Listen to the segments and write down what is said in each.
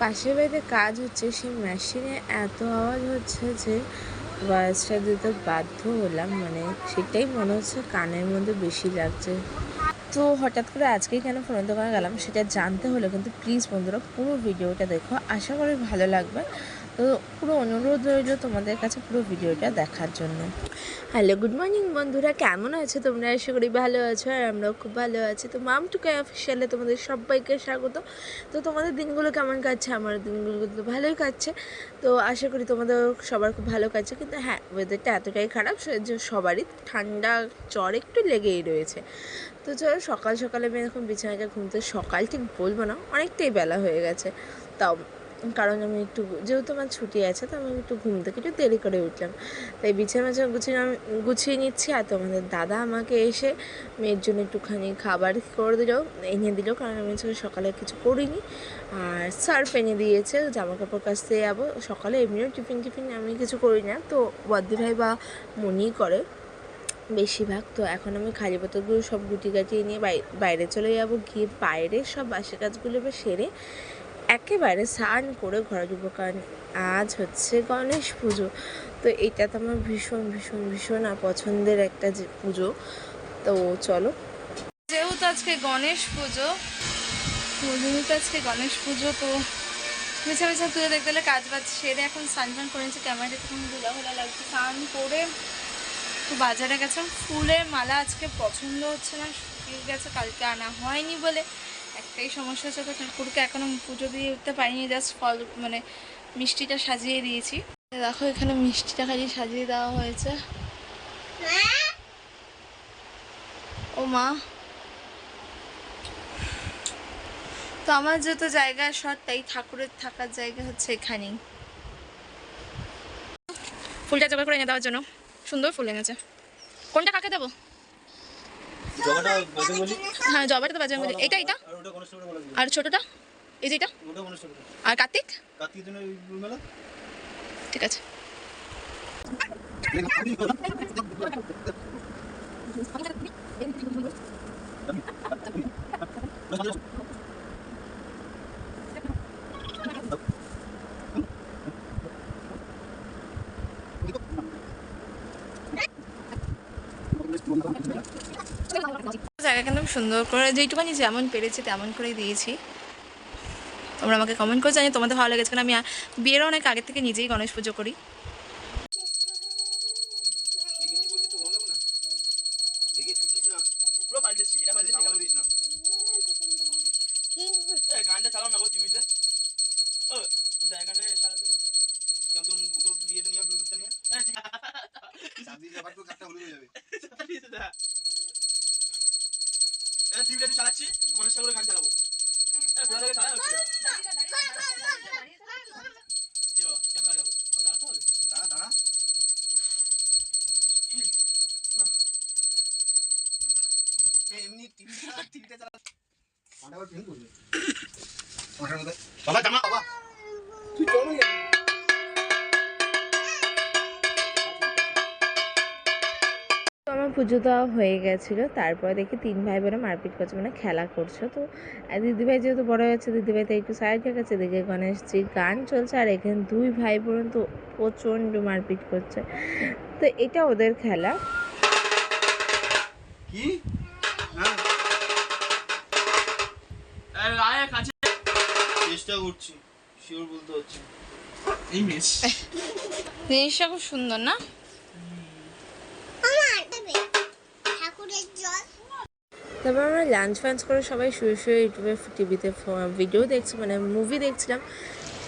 পাশের বাড়িতে কাজ হচ্ছে, সেই মেশিনে এত আওয়াজ হচ্ছে যে ভয়েসটা দিতে বাধ্য হলাম। মানে সেটাই মনে হচ্ছে কানের মধ্যে বেশি লাগছে। তো হঠাৎ করে আজকেই কেন ফোনের দোকানে গেলাম সেটা জানতে হলে, কিন্তু প্লিজ বন্ধুরা পুরো ভিডিওটা দেখো। আশা করি ভালো লাগবে। পুরো অনুরোধ রইল তোমাদের কাছে পুরো ভিডিওটা দেখার জন্য। হ্যালো, গুড মর্নিং বন্ধুরা, কেমন আছো তোমরা? আশা করি ভালো আছো আর আমরাও খুব ভালো আছি। তো মাম টুকে অফিসিয়ালে তোমাদের সবাইকে স্বাগত। তো তোমাদের দিনগুলো কেমন কাটছে? আমার দিনগুলো তো ভালোই কাটছে। তো আশা করি তোমাদের সবার খুব ভালো কাটছে। কিন্তু হ্যাঁ ওয়েদারটা এতটাই খারাপ যে সবারই ঠান্ডা জ্বর একটু লেগেই রয়েছে। তো চলো, সকাল সকালে আমি এখন বিছানাটা ঘুমতে সকাল ঠিক বলব না, অনেকটাই বেলা হয়ে গেছে। তাও কারণ আমি একটু, যেহেতু আমার ছুটি আছে, তো আমি একটু ঘুম থেকে একটু দেরি করে উঠলাম। তাই বিছানা বিছানা গুছিয়ে আমি, গুছিয়ে নিচ্ছি আর তোমাদের দাদা আমাকে এসে মেয়ের জন্য একটুখানি খাবার করে দিল, এনে দিল, কারণ আমি সকালে কিছু করিনি। আর সার্ফ এনে দিয়েছে জামা কাপড় কাচতে যাব। সকালে এমনিও টিফিন টিফিন আমি কিছু করি না, তো বদ্দি ভাই বা মনি করে বেশিরভাগ। তো এখন আমি খালি বোতলগুলো সব গুটি গাটিয়ে নিয়ে বাইরে চলে যাব, গিয়ে বাইরে সব বাসি কাজগুলো সেরে একেবারে স্নান করে ঘরে ঢুকবো, কারণ আজ হচ্ছে গণেশ পুজো। তো এটা তো আমার ভীষণ ভীষণ ভীষণ পছন্দের একটা যে পুজো। তো চলো। যেহেতু আজকে গণেশ পুজো যেহেতু আজকে গণেশ পুজো, তো মিছা মিছা তুলে দেখতে গেলে কাজ বাজ সেরে এখন স্নান টান করে নিচ্ছে ক্যামেরাটা তখন ধুলা ধুলা লাগছে। স্নান করে তো বাজারে গেছিলাম। ফুলের মালা আজকে পছন্দ হচ্ছে না, শুকিয়ে গেছে, কালকে আনা হয়নি বলে একটাই সমস্যা হচ্ছে তো ঠাকুরকে এখনও পুজো দিয়ে উঠতে পারিনি জাস্ট ফল মানে মিষ্টিটা সাজিয়ে দিয়েছি। দেখো এখানে মিষ্টিটা খালি সাজিয়ে দেওয়া হয়েছে। ও মা। তো আমার যেহেতু জায়গা শর্ট তাই ঠাকুরের থাকার জায়গা হচ্ছে এখানেই। ফুলটা জোগাড় করে এনে দেওয়ার জন্য। সুন্দর ফুল এনেছে। কোনটা কাকে দেবো? হ্যাঁ জবাটা তো বাজার এটা এটা আর ছোটটা? এই যে এটা ওটা গণেশ ঠাকুরের। আর কার্তিক? কার্তিকের জন্য ওই মেলা? ঠিক আছে। জায়গা কিন্তু সুন্দর করে যেইটুখানি যেমন পেরেছি তেমন করেই দিয়েছি। তোমরা আমাকে কমেন্ট করে জানি তোমাদের ভালো লেগেছে কারণ আমি বিয়ের অনেক আগে থেকে নিজেই গণেশ পুজো করি। এই, টিভিটা একটু চালাচ্ছি, গণেশ ঠাকুরের গান চালাবো। কোথা থেকে চালায় হচ্ছে? কেমন লাগাবো? ও, দাঁড়াতে হবে? দাঁড়া দাঁড়া এমনি টিভিটা টিভিটা চালা বাবা জামা বাবা তুই চল না তো আমার পুজো দেওয়া হয়ে গেছিল। তারপরে দেখি তিন ভাই বোনে মারপিট করছে মানে খেলা করছে। তো আর দিদিভাই যেহেতু বড় হয়েছে দিদিভাই তো একটু সাইড হয়ে গেছে এদিকে গণেশজির গান চলছে আর এখানে দুই ভাই বোন তো প্রচণ্ড মারপিট করছে। তো এটা ওদের খেলা। কি? হ্যাঁ। কাছে। চেষ্টা করছি শিওর বলতে হচ্ছে এই মিস। জিনিসটা খুব সুন্দর না? তারপর আমরা লাঞ্চ ফাঞ্চ করে সবাই শুয়ে শুয়ে ইউটিউবে টিভিতে ভিডিও দেখছি মানে মুভি দেখছিলাম।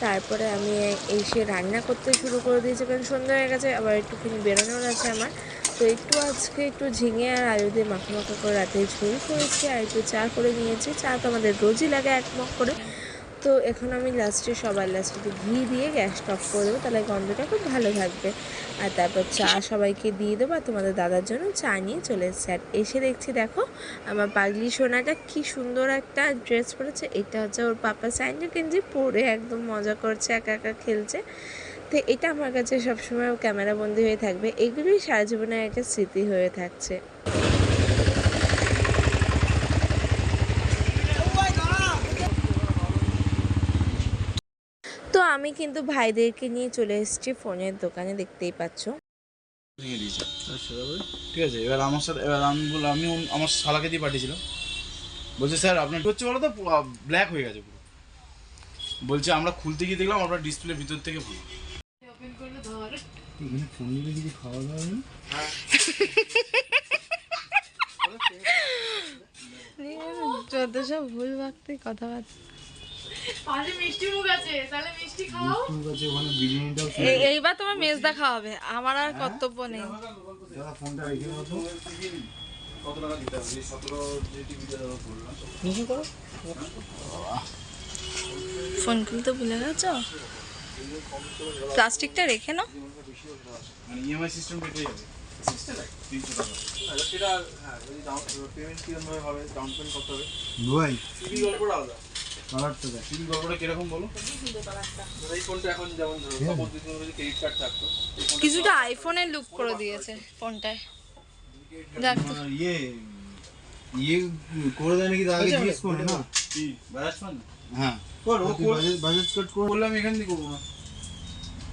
তারপরে আমি এসে রান্না করতে শুরু করে দিয়েছি, কারণ সন্ধ্যা হয়ে গেছে, আবার একটুখানি বেরোনোর আছে আমার। তো একটু আজকে একটু ঝিঙে আর আলু দিয়ে মাখা মাখা করে রাতে ঝোল করেছি, আর একটু চা করে নিয়েছি। চা তো আমাদের রোজই লাগে এক মগ করে। তো এখন আমি লাস্টে, সবার লাস্টে ঘি দিয়ে গ্যাসটা অফ করে দেবো, তাহলে গন্ধটা খুব ভালো থাকবে। আর তারপর চা সবাইকে দিয়ে দেবো, আর তোমাদের দাদার জন্য চা নিয়ে চলে এসেছে। আর এসে দেখছি দেখো, আমার পাগলি সোনাটা কি সুন্দর একটা ড্রেস পরেছে। এটা হচ্ছে ওর পাপা সাইন্ডো গেঞ্জি পরে একদম মজা করছে, একা একা খেলছে। তো এটা আমার কাছে সবসময় ক্যামেরা বন্দি হয়ে থাকবে। এগুলোই সারা জীবনের একটা স্মৃতি হয়ে থাকছে। আমি কিন্তু ভাইদেরকে নিয়ে চলে এসেছি ফোনের দোকানে দেখতেই পাচ্ছ। ভেঙে দিয়েছে। ঠিক আছে এবার আমার সাথে এবার আমি বললাম আমি আমার শালাকে দিয়ে পাঠিয়েছিলাম। বলছে স্যার আপনার হচ্ছে বলো তো? ব্ল্যাক হয়ে গেছে পুরো। বলছে আমরা খুলতে গিয়ে দেখলাম আপনার ডিসপ্লে ভিতর থেকে পুরো। ফোন নিলে খাওয়া দাওয়া যত সব ভুল ভাবতে কথাবার্তা। এইবার তোমার মেজদা খাওয়াবে আমার আর কর্তব্য নেই। ফোন খুলতে ভুলে গেছ? প্লাস্টিকটা রেখে নাও। হ্যাঁ যদি হবে? ডাউন পেমেন্ট করতে হবে। কালারটা দেখ। টিভি গল্পটা কীরকম বলো? এই ফোনটা এখন যেমন ধরো সাপোজ যদি ক্রেডিট কার্ড থাকতো কিছুটা আইফোনের লুক করে দিয়েছে ফোনটায়। দেখ তো। ইয়ে ইয়ে করে দেয় নাকি আগে জিজ্ঞেস করে না? কি বাজাজ ফান? হ্যাঁ। কর ও বাজাজ বাজাজ করে বললাম এখান থেকে করব না।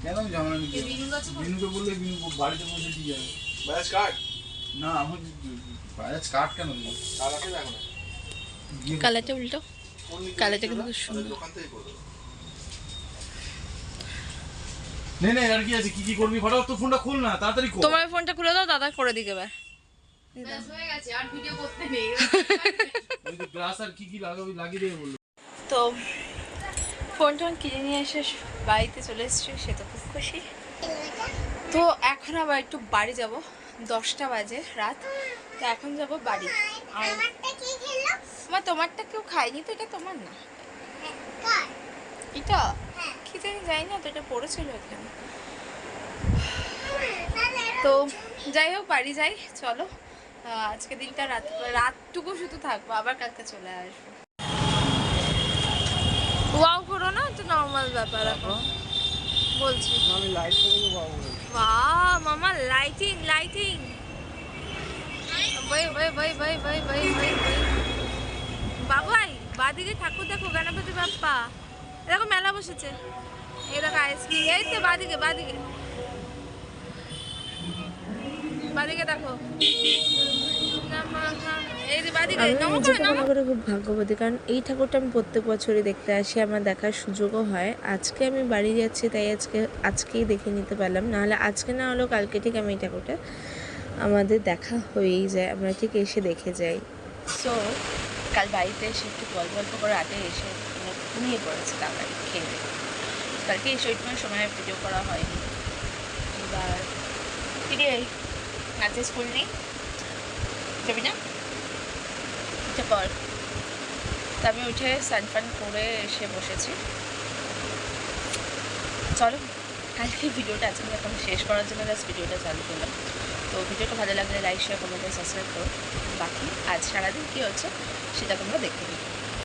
কেন আমি জানা নাকি বিনুকে বললে বিনু বাড়িতে পৌঁছে দিয়ে যাবে। বাজাজ না আমার বাজাজ কার্ড কেন আছে দেখো না কালারটা উল্টো। কালারটা কিন্তু খুব সুন্দর। দোকান থেকে করে দেবো নে নে আর কি আছে? কি কি করবি? ফটাফট তো ফোনটা খোল না তাড়াতাড়ি খোল। তোমার ফোনটা খুলে দাও দাদা করে দিকে ওই তো গ্লাস আর কি কি লাগাবি? লাগিয়ে দেবে বলল। তো ফোন টোন কিনে নিয়ে এসে বাড়িতে চলে এসেছি সে তো খুব খুশি। তো এখন আবার একটু বাড়ি যাব দশটা বাজে রাত। তো এখন যাব বাড়ি। আর মা তোমারটা কেউ খায়নি তো? এটা তোমার না। এটা? কি জানি যাই না তো এটা পড়েছিল এখানে তো যাই হোক বাড়ি যাই চলো। আজকে দিনটা রাত রাতটুকু শুধু থাকব আবার কালকে চলে আসব। ওয়াও করো না তো নর্মাল ব্যাপার এখন। বলছি। আমি লাইট করে ওয়াও বাহ মামা লাইটিং লাইটিং ভাই ভাই ভাই ভাই ভাই ভাই বাদিকে ঠাকুর দেখো গণপতি বাপ্পা। এরকম মেলা বসেছে। এই দেখো আইসক্রিম এই তো বাদিকে বাদিকে। বাদিকে দেখো। আমি করি খুব ভাগ্যবতী কারণ এই ঠাকুরটা আমি প্রত্যেক বছরই দেখতে আসি আমার দেখার সুযোগও হয়। আজকে আমি বাড়ি যাচ্ছি তাই আজকে আজকেই দেখে নিতে পারলাম। নাহলে আজকে না হলেও কালকে ঠিক আমি এই ঠাকুরটা আমাদের দেখা হয়েই যায় আমরা ঠিক এসে দেখে যাই। সো কাল বাড়িতে এসে একটু গল্প গল্প করে রাতে এসে মানে ঘুমিয়ে পড়েছে তাড়াতাড়ি খেয়ে। কালকে এসে ওইটুকু সময় ভিডিও করা হয়নি। এবার কিরে আজকে স্কুল নেই। যাবি না? উঠে পর তা আমি উঠে স্নান ফান করে এসে বসেছি। চলো, কালকে ভিডিওটা আজকে এখন শেষ করার জন্য জাস্ট ভিডিওটা চালু করলাম। তো ভিডিওটা ভালো লাগলে লাইক শেয়ার কমেন্ট সাবস্ক্রাইব করো। বাকি আজ সারাদিন কী হচ্ছে সেটা তোমরা দেখতে